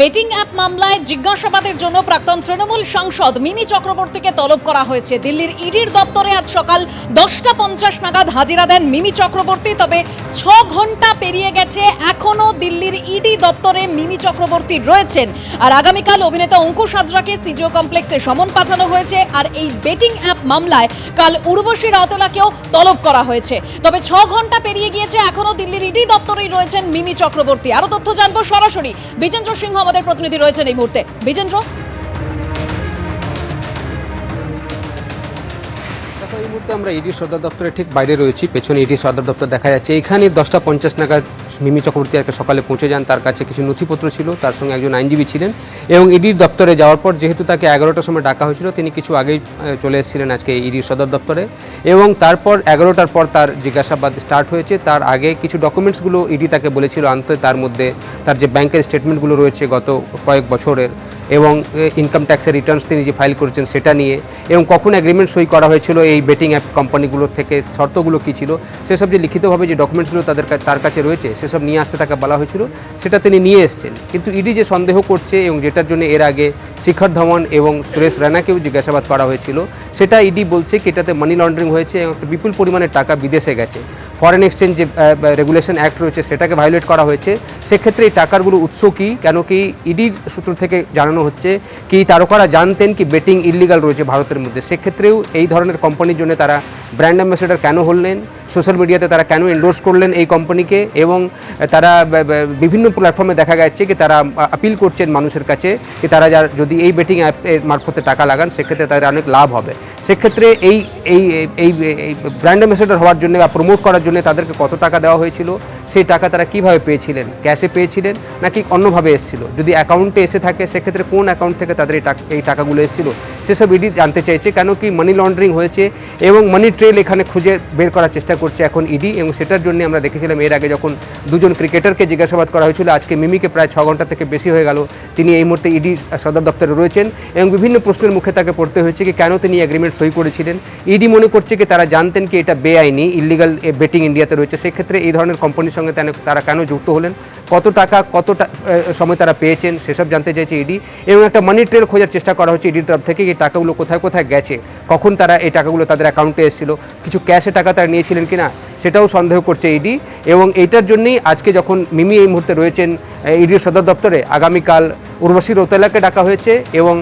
Betting app মামলায় জিজ্ঞাসাবাদের জন্য প্রাক্তন তৃণমূল সাংসদ মিমি চক্রবর্তীকে তলব করা হয়েছে। দিল্লির ইডির দপ্তরে আজ সকাল দশটা পঞ্চাশ নাগাদ হাজিরা দেন মিমি চক্রবর্তী, তবে ছ ঘণ্টা পেরিয়ে গেছে। এখনও দিল্লির ইডি দপ্তরে মিমি চক্রবর্তী রয়েছেন। আর আগামীকাল অভিনেতা অঙ্কুশ হাজরাকে সিজিও কমপ্লেক্সে সমন পাঠানো হয়েছে। আর এই বেটিং অ্যাপ মামলায় কাল উর্বশী রাউতলাকেও তলব করা হয়েছে। তবে ছ ঘণ্টা পেরিয়ে গিয়েছে এখনও দিল্লির ইডি দপ্তরেই রয়েছেন মিমি চক্রবর্তী। আরও তথ্য জানব সরাসরি। বিজেন্দ্র সিংহ আমাদের প্রতিনিধি রয়েছেন এই মুহূর্তে। বিজেন্দ্র? এই মুহূর্তে আমরা ইডি সদর দপ্তরের ঠিক বাইরে রয়েছি, পেছনে ইডি সদর দপ্তর দেখা যাচ্ছে। এখানে দশটা পঞ্চাশ নাগাদ মিমি চক্রবর্তী আজকে সকালে পৌঁছে যান। তার কাছে কিছু নথিপত্র ছিল। তার সঙ্গে একজন আইনজীবী ছিলেন এবং ইডির দপ্তরে যাওয়ার পর যেহেতু তাকে এগারোটার সময় ডাকা হয়েছিল, তিনি কিছু আগেই চলে এসেছিলেন আজকে ইডির সদর দপ্তরে। এবং তারপর এগারোটার পর তার জিজ্ঞাসাবাদ স্টার্ট হয়েছে। তার আগে কিছু ডকুমেন্টসগুলো ইডি তাকে বলেছিল, আনতে তার মধ্যে তার যে ব্যাংকের স্টেটমেন্টগুলো রয়েছে গত কয়েক বছরের। এবং ইনকাম ট্যাক্সের রিটার্নস তিনি যে ফাইল করেছেন সেটা নিয়ে, এবং কখন অ্যাগ্রিমেন্ট সই করা হয়েছিল, এই বেটিং অ্যাপ কোম্পানিগুলোর থেকে, শর্তগুলো কী ছিল, সেসব যে লিখিতভাবে যে ডকুমেন্টসগুলো তাদের তার কাছে রয়েছে, সেসব নিয়ে আসতে তাকে বলা হয়েছিল, সেটা তিনি নিয়ে এসেছেন। কিন্তু ইডি যে সন্দেহ করছে এবং যেটার জন্য এর আগে শিখর ধমন এবং সুরেশ রানাকেও জিজ্ঞাসাবাদ করা হয়েছিল, সেটা ইডি বলছে কি এটাতে মানি লন্ডারিং হয়েছে এবং একটা বিপুল পরিমাণে টাকা বিদেশে গেছে। ফরেন এক্সচেঞ্জ যে রেগুলেশন অ্যাক্ট রয়েছে, সেটাকে ভায়োলেট করা হয়েছে। সেক্ষেত্রে এই টাকারগুলো উৎস কী, কেন কি, ইডির সূত্র থেকে জানানো হচ্ছে কি তারকারা জানতেন কি বেটিং ইলিগাল রয়েছে ভারতের মধ্যে। সেক্ষেত্রেও এই ধরনের কোম্পানির জন্য তারা ব্র্যান্ড অ্যাম্বাসেডার কেন হলেন, সোশ্যাল মিডিয়াতে তারা কেন এন্ডোর্স করলেন এই কোম্পানিকে এবং তারা বিভিন্ন প্ল্যাটফর্মে দেখা যাচ্ছে কি তারা আপিল করছেন মানুষের কাছে কি তারা যার যদি এই বেটিং অ্যাপের মারফতে টাকা লাগান, সেক্ষেত্রে তাদের অনেক লাভ হবে। সেক্ষেত্রে এই এই এই ব্র্যান্ড অ্যাম্বাসেডার হওয়ার জন্য বা প্রমোট করার জন্য তাদেরকে কত টাকা দেওয়া হয়েছিল সেই টাকা তারা কীভাবে পেয়েছিলেন? ক্যাশে পেয়েছিলেন নাকি অন্যভাবে এসেছিল? যদি অ্যাকাউন্টে এসে থাকে, সেক্ষেত্রে কোন অ্যাকাউন্ট থেকে তাদের এই টাকা, এই টাকাগুলো এসেছিল? সেসব ইডি জানতে চাইছে। কেন কি মানি লন্ডারিং হয়েছে এবং মানি ট্রেল এখানে খুঁজে বের করার চেষ্টা করছে এখন ইডি এবং সেটার জন্য আমরা দেখেছিলাম এর আগে যখন দুজন ক্রিকেটারকে জিজ্ঞাসাবাদ করা হয়েছিল, আজকে মিমিকে প্রায় ছ ঘণ্টা থেকে বেশি হয়ে গেল। তিনি এই মুহূর্তে ইডি সদর দপ্তরে রয়েছেন এবং বিভিন্ন প্রশ্নের মুখে তাকে পড়তে হয়েছে কি কেন তিনি এগ্রিমেন্ট সই করেছিলেন। ইডি মনে করছে কি তারা জানতেন কি এটা বেআইনি ইলিগাল বেটিং ইন্ডিয়াতে রয়েছে। সেক্ষেত্রে এই ধরনের কোম্পানির সঙ্গে তারা কেন যুক্ত হলেন? কত টাকা, কত সময় তারা পেয়েছেন সেসব জানতে চাইছে ইডি। এবং একটা মানি ট্রেল খোঁজার চেষ্টা করা হচ্ছে ইডির তরফ থেকে এই টাকাগুলো কোথায় কোথায় গেছে, কখন তারা এই টাকাগুলো তাদের অ্যাকাউন্টে এসেছিল, কিছু ক্যাশে টাকা তারা নিয়েছিলেন কিনা, সেটাও সন্দেহ করছে ইডি। এবং এইটার জন্যই আজকে যখন মিমি এই মুহূর্তে রয়েছেন ইডির সদর দপ্তরে, আগামীকাল উর্বশী রৌতেলাকে ডাকা হয়েছে এবং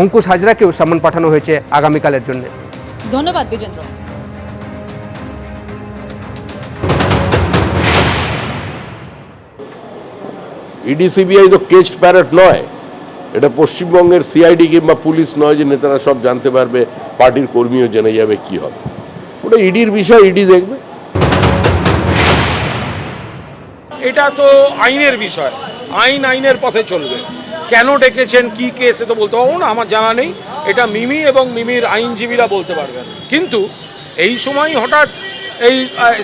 অঙ্কুশ হাজরাকেও সামন পাঠানো হয়েছে আগামীকালের জন্য। ধন্যবাদ বিজেন্দ্র। ইডি, সিবিআই তো কেস্ট প্যারেট নয়। এটা পশ্চিমবঙ্গের সিআইডি কিংবা পুলিশ নয় যে নেতারা সব জানতে পারবে, পার্টির কর্মীও জেনে যাবে কি হবে। ওটা ইডির বিষয়, ইডি দেখবে। এটা তো আইনের বিষয়। আইন আইনের পথে চলবে। কেন ডেকেছেন, কি কেসে তো বলতে পারব না, আমার জানা নেই। এটা মিমি এবং মিমির আইনজীবীরা বলতে পারবেন। কিন্তু এই সময় হঠাৎ এই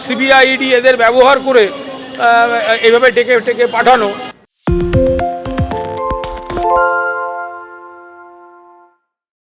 সিবিআইডি এদের ব্যবহার করে এভাবে ডেকে ডেকে পাঠানো